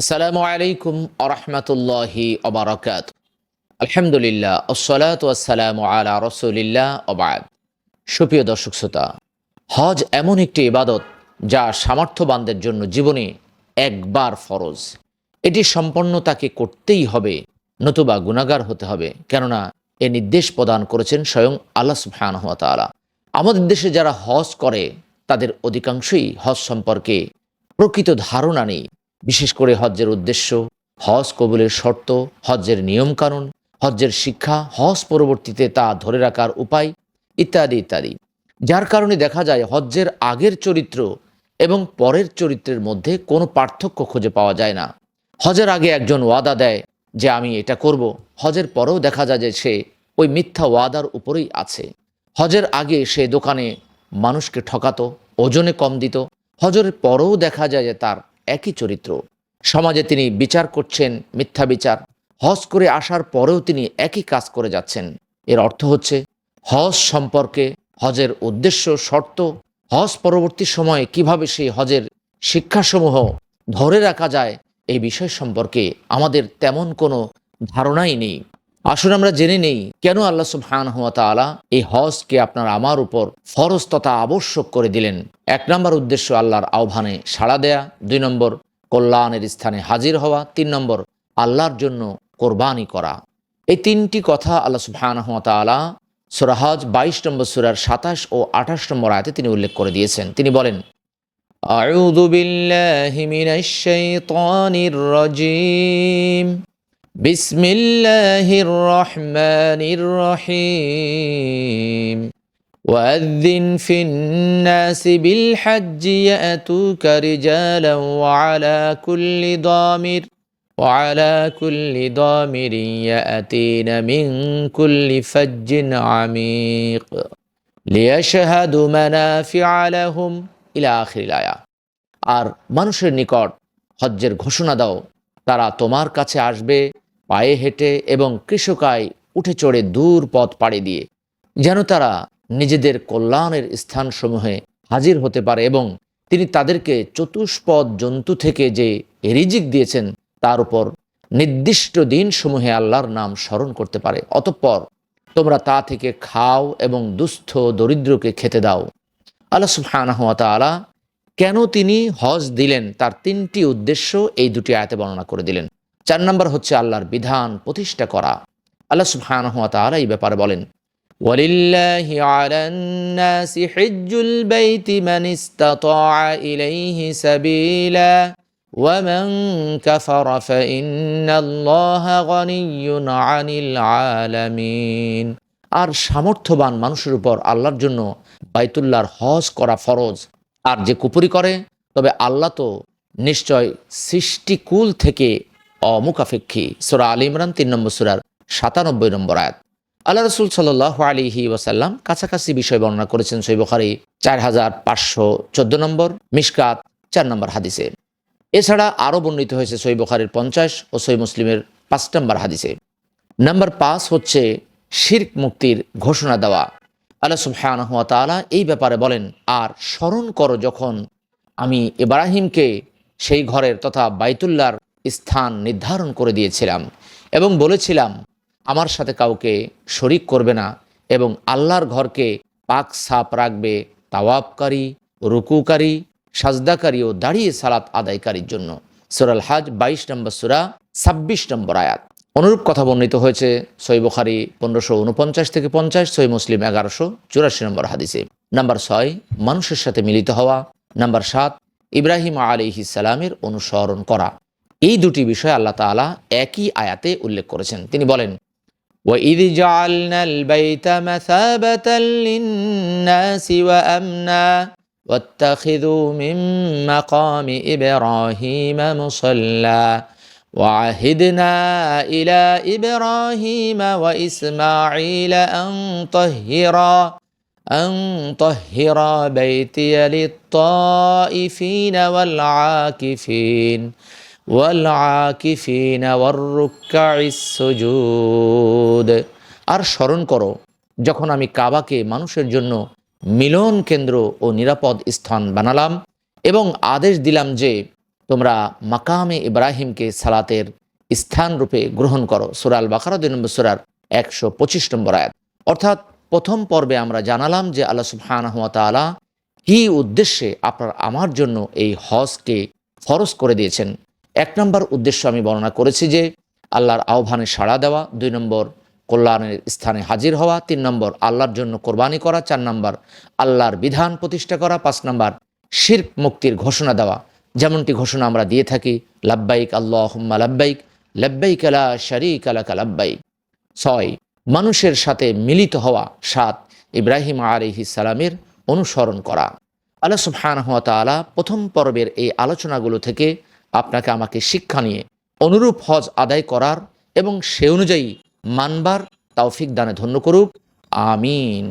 আসসালামু আলাইকুম আরহামতুল্লাহি অবরাকাত আলহামদুলিল্লাহ, আসসালাত আসসালামু আলা রসুলিল্লাহ অবাদ সুপ্রিয় দর্শক শ্রোতা, হজ এমন একটি ইবাদত যা সামর্থ্যবানদের জন্য জীবনে একবার ফরজ। এটি সম্পন্ন তাকে করতেই হবে, নতুবা গুণাগার হতে হবে, কেননা এ নির্দেশ প্রদান করেছেন স্বয়ং আল্লাহ তাআলা। আমাদের দেশে যারা হজ করে, তাদের অধিকাংশই হজ সম্পর্কে প্রকৃত ধারণা নেই। বিশেষ করে হজ্জের উদ্দেশ্য, হজ কবুলের শর্ত, হজ্জের নিয়মকানুন, হজ্জের শিক্ষা, হজ পরবর্তীতে তা ধরে রাখার উপায় ইত্যাদি ইত্যাদি। যার কারণে দেখা যায় হজ্জের আগের চরিত্র এবং পরের চরিত্রের মধ্যে কোনো পার্থক্য খুঁজে পাওয়া যায় না। হজের আগে একজন ওয়াদা দেয় যে, আমি এটা করব। হজের পরেও দেখা যায় যে, সে ওই মিথ্যা ওয়াদার উপরেই আছে। হজের আগে সে দোকানে মানুষকে ঠকাতো, ওজনে কম দিত। হজরের পরেও দেখা যায় যে, তার একই চরিত্র। সমাজে তিনি বিচার করছেন, মিথ্যা বিচার। হজ করে আসার পরেও তিনি একই কাজ করে যাচ্ছেন। এর অর্থ হচ্ছে, হজ সম্পর্কে হজের উদ্দেশ্য, শর্ত, হজ পরবর্তী সময়ে কীভাবে সেই হজের শিক্ষাসমূহ ধরে রাখা যায়, এই বিষয় সম্পর্কে আমাদের তেমন কোনো ধারণাই নেই। আসুন আমরা জেনে নেই কেন আল্লাহ সুবহান হুয়া এই হজকে আপনার আমার উপর ফরজ তথা আবশ্যক করে দিলেন। এক নম্বর উদ্দেশ্য আল্লাহর আহ্বানে সাড়া দেয়া, দুই নম্বর কল্যাণের স্থানে হাজির হওয়া, তিন নম্বর আল্লাহর জন্য কোরবানি করা। এই তিনটি কথা আল্লাহ সুবহান হুয়া তালা সুরাহাজ বাইশ নম্বর সুরার সাতাশ ও আঠাশ নম্বর আয়তে তিনি উল্লেখ করে দিয়েছেন। তিনি বলেন আউদুবিল্লাহিমিনাশাইতানির রাজিম। من الشيطان الرجيم بسم الله الرحمن الرحيم وأذن في الناس بالحج يأتوك رجالا وعلى كل ضامر وعلى كل ضامر يأتين من كل فج عميق ليشهدوا منافع لهم ইলা আখির আয়া আর মানুষের নিকট হজ্জের ঘোষণা দাও তারা তোমার কাছে আসবে পায়ে হেঁটে এবং কৃষকায় উঠে চড়ে দূর পথ পাড়ি দিয়ে, যেন তারা নিজেদের কল্যাণের স্থানসমূহে হাজির হতে পারে এবং তিনি তাদেরকে চতুষ্পদ জন্তু থেকে যে রিজিক দিয়েছেন, তার উপর নির্দিষ্ট দিনসমূহে আল্লাহর নাম স্মরণ করতে পারে। অতঃপর তোমরা তা থেকে খাও এবং দুস্থ দরিদ্রকে খেতে দাও। আল্লাহ তাআলা কেন তিনি হজ দিলেন, তার তিনটি উদ্দেশ্য এই দুটি আয়াতে বর্ণনা করে দিলেন। চার নম্বর হচ্ছে আল্লাহর বিধান প্রতিষ্ঠা করা আল্লাহ সুবহানাহু ওয়া তাআলা এই ব্যাপারে বলেন ولله على الناس حج البيت من استطاع إليه سبيلا ومن كفر فإن الله غني عن العالمين আর সামর্থ্যবান মানুষের উপর আল্লাহর জন্য বাইতুল্লাহর হজ করা ফরজ আর যে কুপুরি করে তবে আল্লাহ তো নিশ্চয় সৃষ্টিকুল থেকে অমুখাপেক্ষী সুরা আলী ইমরান, তিন নম্বর সুরার সাতানব্বই নম্বর আয়াত। আল্লাহ রসুল সাল আলিহি ওয়াসাল্লাম কাছাকাছি বিষয় বর্ণনা করেছেন সই বখারি চার হাজার পাঁচশো চোদ্দ নম্বর মিসকাত চার নম্বর হাদিসে। এছাড়া আরও বর্ণিত হয়েছে সই বখারির পঞ্চাশ ও সই মুসলিমের পাঁচ নম্বর হাদিসে। নাম্বার পাঁচ হচ্ছে শির্ক মুক্তির ঘোষণা দেওয়া। আল্লাহ সুবহানাহু ওয়া তাআলা এই ব্যাপারে বলেন, আর স্মরণ করো যখন আমি ইব্রাহিমকে সেই ঘরের তথা বাইতুল্লাহর স্থান নির্ধারণ করে দিয়েছিলাম এবং বলেছিলাম, আমার সাথে কাউকে শরিক করবে না এবং আল্লাহর ঘরকে পাক সাপ রাখবে তাওয়াবকারী রুকুকারী, সাজদাকারী ও দাঁড়িয়ে সালাত আদায়কারীর জন্য। সুরাল হাজ বাইশ নম্বর সুরা, ছাব্বিশ নম্বর আয়াত। অনুরূপ কথা বর্ণিত হয়েছে সই বুখারি পনেরোশো উনপঞ্চাশ থেকে পঞ্চাশ সই মুসলিম এগারোশো চুরাশি নম্বর হাদিসে। নাম্বার ছয়, মানুষের সাথে মিলিত হওয়া। নাম্বার সাত, ইব্রাহিম আলী ইসালামের অনুসরণ করা। এই দুটি বিষয় আল্লাহ তালা একই আয়াতে উল্লেখ করেছেন তিনি বলেন وإذ جعلنا البيت مثابة للناس وأمنا واتخذوا من مقام إبراهيم مصلى وعهدنا إلى إبراهيم وإسماعيل أن طهرا أن طهرا بيتي للطائفين والعاكفين والعاكفين والركع السجود আর স্মরণ করো, যখন আমি কাবাকে মানুষের জন্য মিলন কেন্দ্র ও নিরাপদ স্থান বানালাম এবং আদেশ দিলাম যে তোমরা মাকামে ইব্রাহিমকে সালাতের স্থান রূপে গ্রহণ করো। সুরাল বাকারা দুই নম্বর সুরার একশো পঁচিশ নম্বর আয়াত। অর্থাৎ প্রথম পর্বে আমরা জানালাম যে আল্লাহ সুবহানাহুয়া কি উদ্দেশ্যে আপনার আমার জন্য এই হজকে ফরজ করে দিয়েছেন। এক নম্বর উদ্দেশ্য আমি বর্ণনা করেছি যে আল্লাহর আহ্বানে সাড়া দেওয়া, দুই নম্বর কল্যাণের স্থানে হাজির হওয়া, তিন নম্বর আল্লাহর জন্য কোরবানি করা, চার নম্বর আল্লাহর বিধান প্রতিষ্ঠা করা, পাঁচ নম্বর শির্ক মুক্তির ঘোষণা দেওয়া। যেমনটি ঘোষণা আমরা দিয়ে থাকি, লাব্বাইক আল্লাহ লাব্বাইক লাব্বাইক আলা শারিক আলাকা লাব্বাইক। ছয়, মানুষের সাথে মিলিত হওয়া। সাত, ইব্রাহিম আলিহি সালামের অনুসরণ করা। আল্লাহ সুবহানাহু ওয়া প্রথম পর্বের এই আলোচনাগুলো থেকে আপনাকে আমাকে শিক্ষা নিয়ে অনুরূপ হজ আদায় করার এবং সে অনুযায়ী মানবার তাওফিক দানে ধন্য করুক। আমিন।